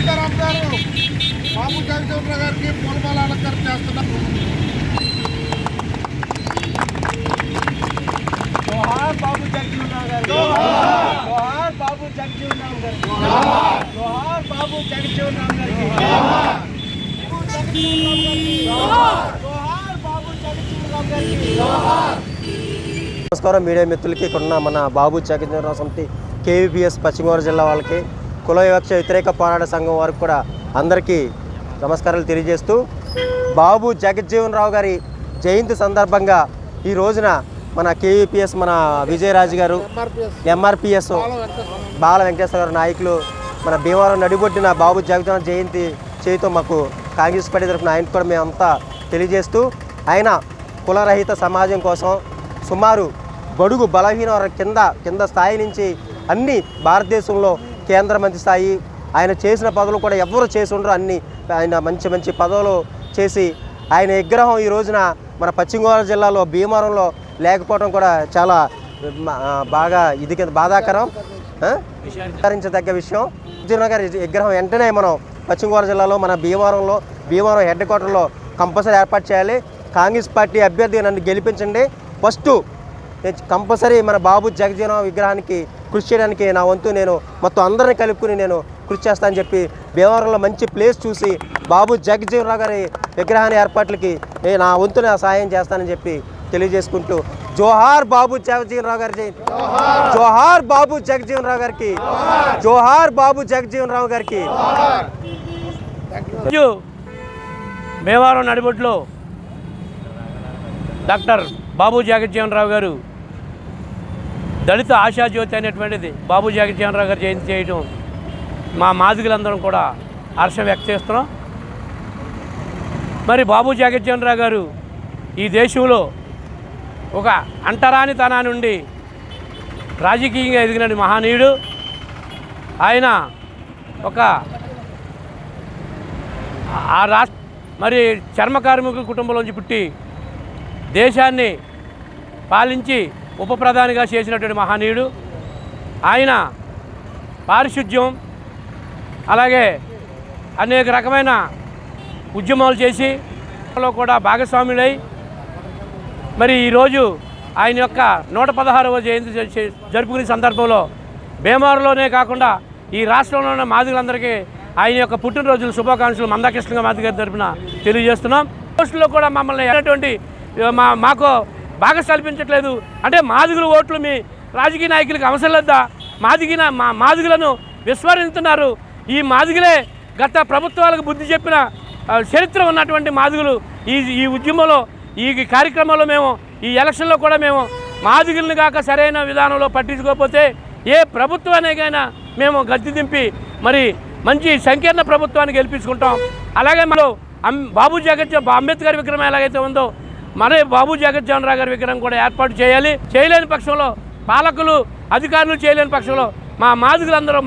సీతారాం గారు బాబు జగదేవ్ గారికి పూలమాల అలంకరణ చేస్తున్నారు జోహార్ బాబు జగజీవన్ గారు జోహార్ బాబు జగజీవన్ రామ్ గారు జోహార్ బాబు జగజీవన్ రామ్ గారికి జోహార్ బాబు జగజీవన్ రామ్ గారికి నమస్కారం మీడియా మిత్రులకి ఇక్కడ ఉన్న మన బాబు చకింద్రరావు సమితి కేవీపీఎస్ పశ్చిమ గోదావరి జిల్లా వాళ్ళకి కుల వివక్ష వ్యతిరేక పోరాట సంఘం వారికి కూడా అందరికీ నమస్కారాలు తెలియజేస్తూ బాబు జగజ్జీవన్ రావు గారి జయంతి సందర్భంగా ఈ రోజున మన కేవీపీఎస్ మన విజయరాజు గారు ఎంఆర్పిఎస్ బాల వెంకటేశ్వర గారు నాయకులు మన భీమవరం నడిబొట్టిన బాబు జగజ్జీవన్ జయంతి చేయితో మాకు కాంగ్రెస్ పార్టీ తరఫున ఆయన కూడా మేమంతా తెలియజేస్తూ ఆయన కులరహిత సమాజం కోసం సుమారు బడుగు బలహీన కింద కింద స్థాయి నుంచి అన్ని భారతదేశంలో కేంద్ర మంత్రి స్థాయి ఆయన చేసిన పదవులు కూడా ఎవరు చేసి ఉండరు అన్ని ఆయన మంచి మంచి పదవులు చేసి ఆయన విగ్రహం ఈ రోజున మన పశ్చిమ గోదావరి జిల్లాలో భీమవరంలో లేకపోవడం కూడా చాలా బాగా ఇది కింద బాధాకరం. విచారించదగ్గ విషయం. విజయనగర్ గారి విగ్రహం వెంటనే మనం పశ్చిమ గోదావరి జిల్లాలో మన భీమవరంలో భీమవరం హెడ్ క్వార్టర్లో కంపల్సరీ ఏర్పాటు చేయాలి. కాంగ్రెస్ పార్టీ అభ్యర్థిగా నన్ను గెలిపించండి. ఫస్ట్ కంపల్సరీ మన బాబు జగజీవన విగ్రహానికి కృషి చేయడానికి నా వంతు నేను మొత్తం అందరిని కలుపుకుని నేను కృషి చేస్తానని చెప్పి భీమవరంలో మంచి ప్లేస్ చూసి బాబు జగజీవనరావు గారి విగ్రహాన్ని ఏర్పాట్లకి నేను నా వంతు నా సహాయం చేస్తానని చెప్పి తెలియజేసుకుంటూ జోహార్ బాబు జగజీవనరావు గారి జోహార్ బాబు జగజీవనరావు గారికి. జోహార్ బాబు జగజీవనరావు గారికి. రోజు భీమవరం నడిబొట్టులో డాక్టర్ బాబు జగజ్జీవన్ రావు గారు దళిత ఆశాజ్యోతి అనేటువంటిది బాబు జగజ్జీవన్ రావు గారు జయంతి చేయడం మా మాదిగులందరం కూడా హర్షం వ్యక్తం చేస్తున్నాం. మరి బాబు జగజ్జీవన్ రావు గారు ఈ దేశంలో ఒక అంటరాని తనా నుండి రాజకీయంగా ఎదిగిన మహనీయుడు. ఆయన ఒక ఆ రాష్ట్ర మరి చర్మ కార్మికుల కుటుంబంలోంచి పుట్టి దేశాన్ని పాలించి ఉప ప్రధానిగా చేసినటువంటి మహనీయుడు. ఆయన పారిశుద్ధ్యం అలాగే అనేక రకమైన ఉద్యమాలు చేసి లో కూడా భాగస్వాములై మరి ఈరోజు ఆయన యొక్క నూట పదహారవ జయంతి జరుపుకునే సందర్భంలో బీమారులోనే కాకుండా ఈ రాష్ట్రంలో ఉన్న మాదిగలందరికీ ఆయన యొక్క పుట్టినరోజుల శుభాకాంక్షలు మందాకృష్ణ మాది గారి తరపున తెలియజేస్తున్నాం. పోస్టులో కూడా మమ్మల్ని ఎటువంటి మా మాకు బాగా కల్పించట్లేదు అంటే మాదిగుల ఓట్లు మీ రాజకీయ నాయకులకు అవసరం లేదా? మాదిగిన మా మాదిగులను విస్మరిస్తున్నారు. ఈ మాదిగులే గత ప్రభుత్వాలకు బుద్ధి చెప్పిన చరిత్ర ఉన్నటువంటి మాదిగులు. ఈ ఈ ఉద్యమంలో ఈ కార్యక్రమంలో మేము ఈ ఎలక్షన్లో కూడా మేము మాదిగుల్ని కాక సరైన విధానంలో పట్టించుకోకపోతే ఏ ప్రభుత్వానికైనా మేము గద్దె దింపి మరి మంచి సంకీర్ణ ప్రభుత్వాన్ని గెలిపించుకుంటాం. అలాగే మనం బాబు జగత్ అంబేద్కర్ విక్రమ ఎలాగైతే ఉందో మరే బాబు జగజ్జీవన్ గారి విగ్రహం కూడా ఏర్పాటు చేయాలి. చేయలేని పక్షంలో పాలకులు అధికారులు చేయలేని పక్షంలో మా మాదిగులందరూ